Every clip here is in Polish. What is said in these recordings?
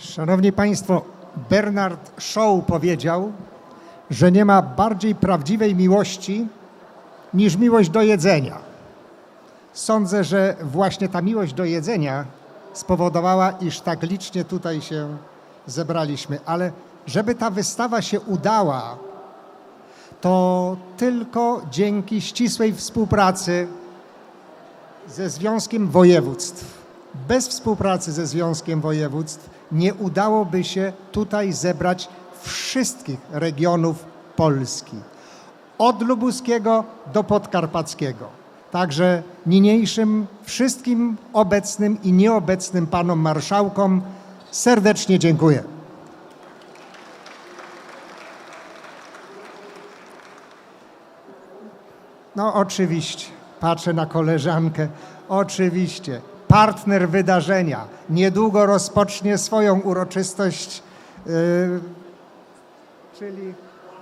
Szanowni Państwo, Bernard Shaw powiedział, że nie ma bardziej prawdziwej miłości niż miłość do jedzenia. Sądzę, że właśnie ta miłość do jedzenia spowodowała, iż tak licznie tutaj się zebraliśmy. Ale żeby ta wystawa się udała, to tylko dzięki ścisłej współpracy ze Związkiem Województw. Bez współpracy ze Związkiem Województw nie udałoby się tutaj zebrać wszystkich regionów Polski. Od lubuskiego do podkarpackiego. Także niniejszym wszystkim obecnym i nieobecnym panom marszałkom serdecznie dziękuję. No oczywiście, patrzę na koleżankę, oczywiście. Partner wydarzenia niedługo rozpocznie swoją uroczystość, yy, czyli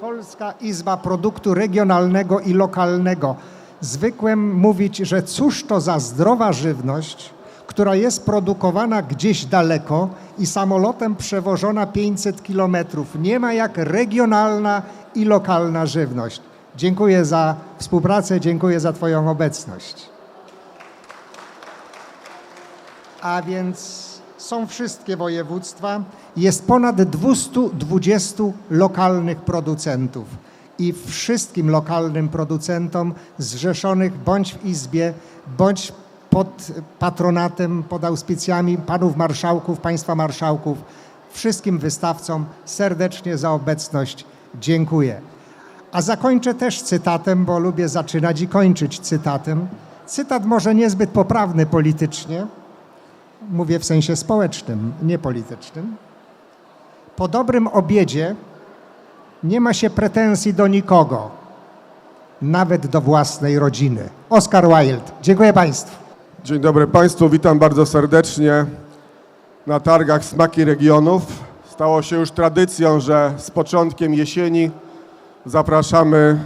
Polska Izba Produktu Regionalnego i Lokalnego. Zwykłem mówić, że cóż to za zdrowa żywność, która jest produkowana gdzieś daleko i samolotem przewożona 500 kilometrów. Nie ma jak regionalna i lokalna żywność. Dziękuję za współpracę, dziękuję za Twoją obecność. A więc są wszystkie województwa, jest ponad 220 lokalnych producentów i wszystkim lokalnym producentom zrzeszonych bądź w Izbie, bądź pod patronatem, pod auspicjami panów marszałków, państwa marszałków, wszystkim wystawcom serdecznie za obecność dziękuję. A zakończę też cytatem, bo lubię zaczynać i kończyć cytatem. Cytat może niezbyt poprawny politycznie, mówię w sensie społecznym, nie politycznym. Po dobrym obiedzie nie ma się pretensji do nikogo, nawet do własnej rodziny. Oscar Wilde. Dziękuję Państwu. Dzień dobry Państwu, witam bardzo serdecznie na targach Smaki Regionów. Stało się już tradycją, że z początkiem jesieni zapraszamy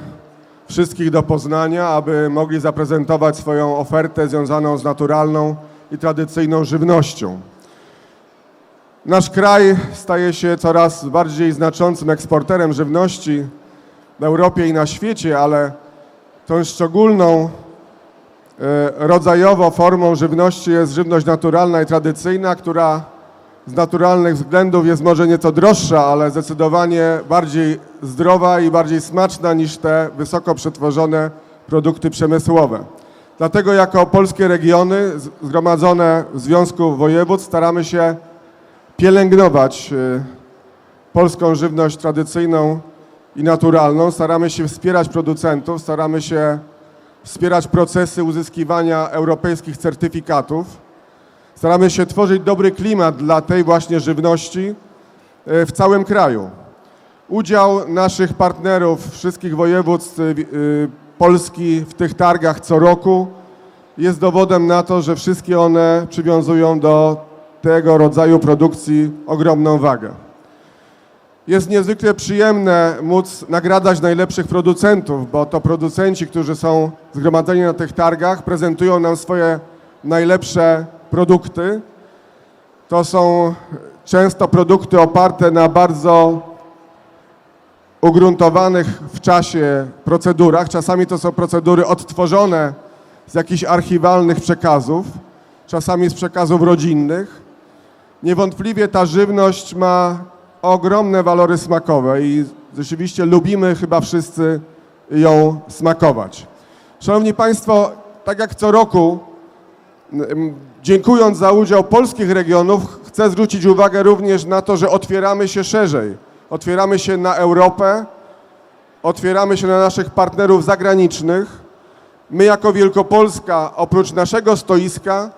wszystkich do Poznania, aby mogli zaprezentować swoją ofertę związaną z naturalną i tradycyjną żywnością. Nasz kraj staje się coraz bardziej znaczącym eksporterem żywności w Europie i na świecie, ale tą szczególną E, rodzajowo formą żywności jest żywność naturalna i tradycyjna, która z naturalnych względów jest może nieco droższa, ale zdecydowanie bardziej zdrowa i bardziej smaczna niż te wysoko przetworzone produkty przemysłowe. Dlatego jako polskie regiony zgromadzone w Związku Województw staramy się pielęgnować e, polską żywność tradycyjną i naturalną, staramy się wspierać producentów, staramy się wspierać procesy uzyskiwania europejskich certyfikatów. Staramy się tworzyć dobry klimat dla tej właśnie żywności e, w całym kraju. Udział naszych partnerów wszystkich województw e, Polski w tych targach co roku jest dowodem na to, że wszystkie one przywiązują do tego rodzaju produkcji ogromną wagę. Jest niezwykle przyjemne móc nagradzać najlepszych producentów, bo to producenci, którzy są zgromadzeni na tych targach, prezentują nam swoje najlepsze produkty. To są często produkty oparte na bardzo ugruntowanych w czasie procedurach. Czasami to są procedury odtworzone z jakichś archiwalnych przekazów, czasami z przekazów rodzinnych. Niewątpliwie ta żywność ma ogromne walory smakowe i rzeczywiście lubimy chyba wszyscy ją smakować. Szanowni Państwo, tak jak co roku, m, dziękując za udział polskich regionów, chcę zwrócić uwagę również na to, że otwieramy się szerzej. Otwieramy się na Europę, otwieramy się na naszych partnerów zagranicznych. My jako Wielkopolska, oprócz naszego stoiska,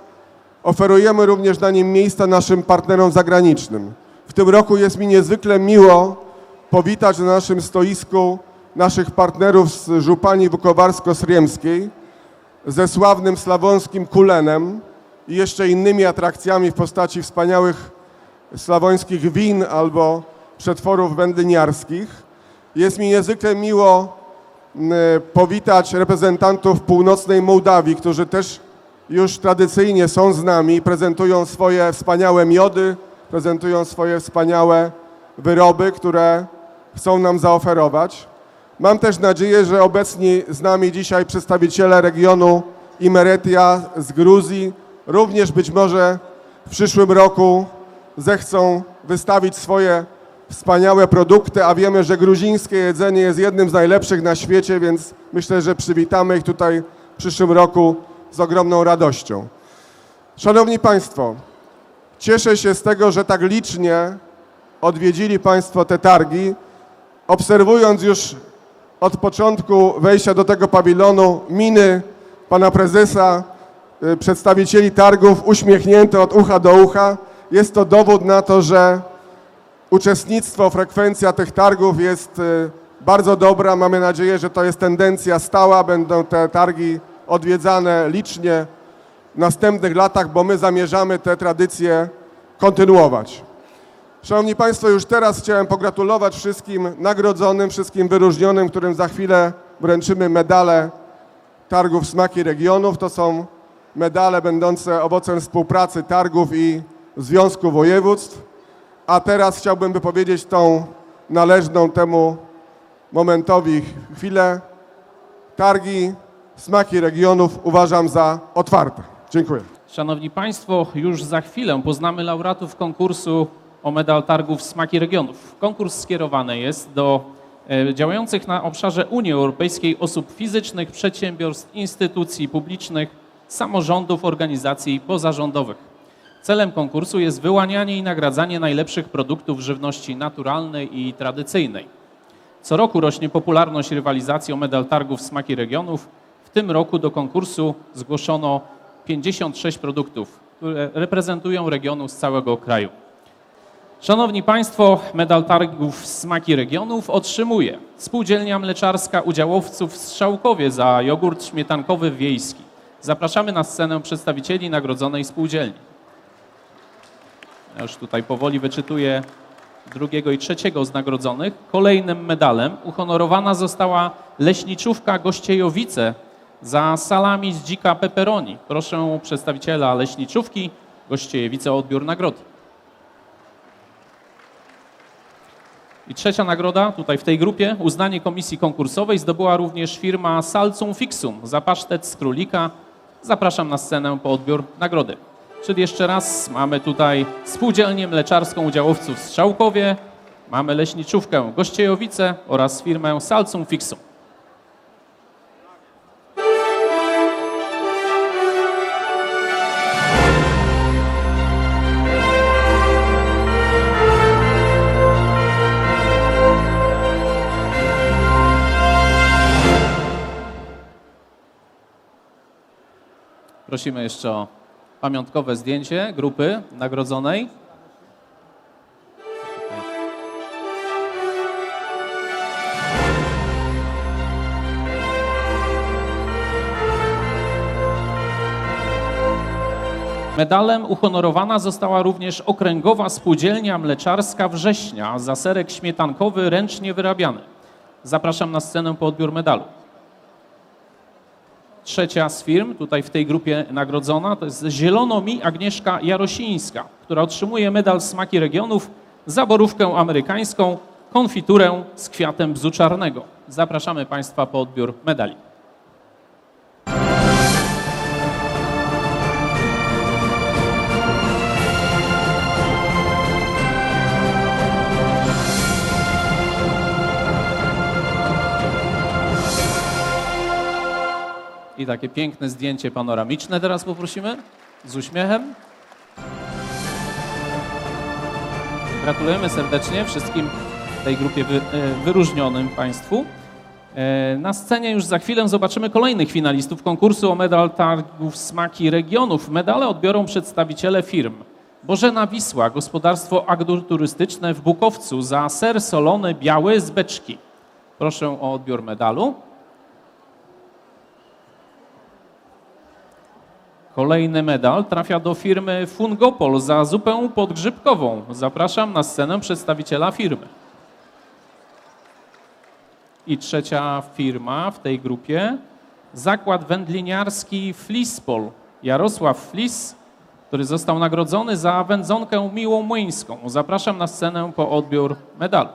oferujemy również na nim miejsca naszym partnerom zagranicznym. W tym roku jest mi niezwykle miło powitać na naszym stoisku naszych partnerów z Żupani Wukowarsko-Sriemskiej ze sławnym slawonskim kulenem i jeszcze innymi atrakcjami w postaci wspaniałych slawońskich win albo przetworów wędliniarskich. Jest mi niezwykle miło powitać reprezentantów północnej Mołdawii, którzy też już tradycyjnie są z nami, prezentują swoje wspaniałe miody, prezentują swoje wspaniałe wyroby, które chcą nam zaoferować. Mam też nadzieję, że obecni z nami dzisiaj przedstawiciele regionu Imeretia z Gruzji również być może w przyszłym roku zechcą wystawić swoje wspaniałe produkty, a wiemy, że gruzińskie jedzenie jest jednym z najlepszych na świecie, więc myślę, że przywitamy ich tutaj w przyszłym roku z ogromną radością. Szanowni Państwo, cieszę się z tego, że tak licznie odwiedzili Państwo te targi, obserwując już od początku wejścia do tego pawilonu miny pana prezesa, y, przedstawicieli targów uśmiechnięte od ucha do ucha. Jest to dowód na to, że uczestnictwo, frekwencja tych targów jest y, bardzo dobra. Mamy nadzieję, że to jest tendencja stała. Będą te targi odwiedzane licznie w następnych latach, bo my zamierzamy te tradycje kontynuować. Szanowni Państwo, już teraz chciałem pogratulować wszystkim nagrodzonym, wszystkim wyróżnionym, którym za chwilę wręczymy medale targów Smaki Regionów. To są medale będące owocem współpracy targów i Związku Województw. A teraz chciałbym wypowiedzieć tą należną temu momentowi chwilę. Targi Smaki Regionów uważam za otwarte. Dziękuję. Szanowni Państwo, już za chwilę poznamy laureatów konkursu o medal targów Smaki Regionów. Konkurs skierowany jest do e, działających na obszarze Unii Europejskiej osób fizycznych, przedsiębiorstw, instytucji publicznych, samorządów, organizacji pozarządowych. Celem konkursu jest wyłanianie i nagradzanie najlepszych produktów żywności naturalnej i tradycyjnej. Co roku rośnie popularność rywalizacji o medal targów Smaki Regionów. W tym roku do konkursu zgłoszono 56 produktów, które reprezentują regionu z całego kraju. Szanowni Państwo, medal targów Smaki Regionów otrzymuje Spółdzielnia Mleczarska Udziałowców w Strzałkowie za jogurt śmietankowy wiejski. Zapraszamy na scenę przedstawicieli nagrodzonej spółdzielni. Ja już tutaj powoli wyczytuję drugiego i trzeciego z nagrodzonych. Kolejnym medalem uhonorowana została leśniczówka Gościejowice za salami z dzika pepperoni. Proszę przedstawiciela leśniczówki Gościejowice o odbiór nagrody. I trzecia nagroda tutaj w tej grupie, uznanie komisji konkursowej zdobyła również firma Salcum Fixum za pasztet z królika. Zapraszam na scenę po odbiór nagrody. Czyli jeszcze raz mamy tutaj spółdzielnię mleczarską udziałowców Strzałkowie, mamy leśniczówkę Gościejowice oraz firmę Salcum Fixum. Prosimy jeszcze o pamiątkowe zdjęcie grupy nagrodzonej. Medalem uhonorowana została również Okręgowa Spółdzielnia Mleczarska Września za serek śmietankowy ręcznie wyrabiany. Zapraszam na scenę po odbiór medalu. Trzecia z firm, tutaj w tej grupie nagrodzona, to jest Zielono Mi Agnieszka Jarosińska, która otrzymuje medal Smaki Regionów za borówkę amerykańską, konfiturę z kwiatem bzu czarnego. Zapraszamy Państwa po odbiór medali. Takie piękne zdjęcie panoramiczne teraz poprosimy z uśmiechem. Gratulujemy serdecznie wszystkim tej grupie wy, e, wyróżnionym Państwu. E, Na scenie już za chwilę zobaczymy kolejnych finalistów konkursu o medal targów Smaki Regionów. Medale odbiorą przedstawiciele firm. Bożena Wisła, gospodarstwo agroturystyczne w Bukowcu za ser solony biały z beczki. Proszę o odbiór medalu. Kolejny medal trafia do firmy Fungopol za zupę podgrzybkową. Zapraszam na scenę przedstawiciela firmy. I trzecia firma w tej grupie, zakład wędliniarski Flispol. Jarosław Flis który został nagrodzony za wędzonkę miłą młyńską. Zapraszam na scenę po odbiór medalu.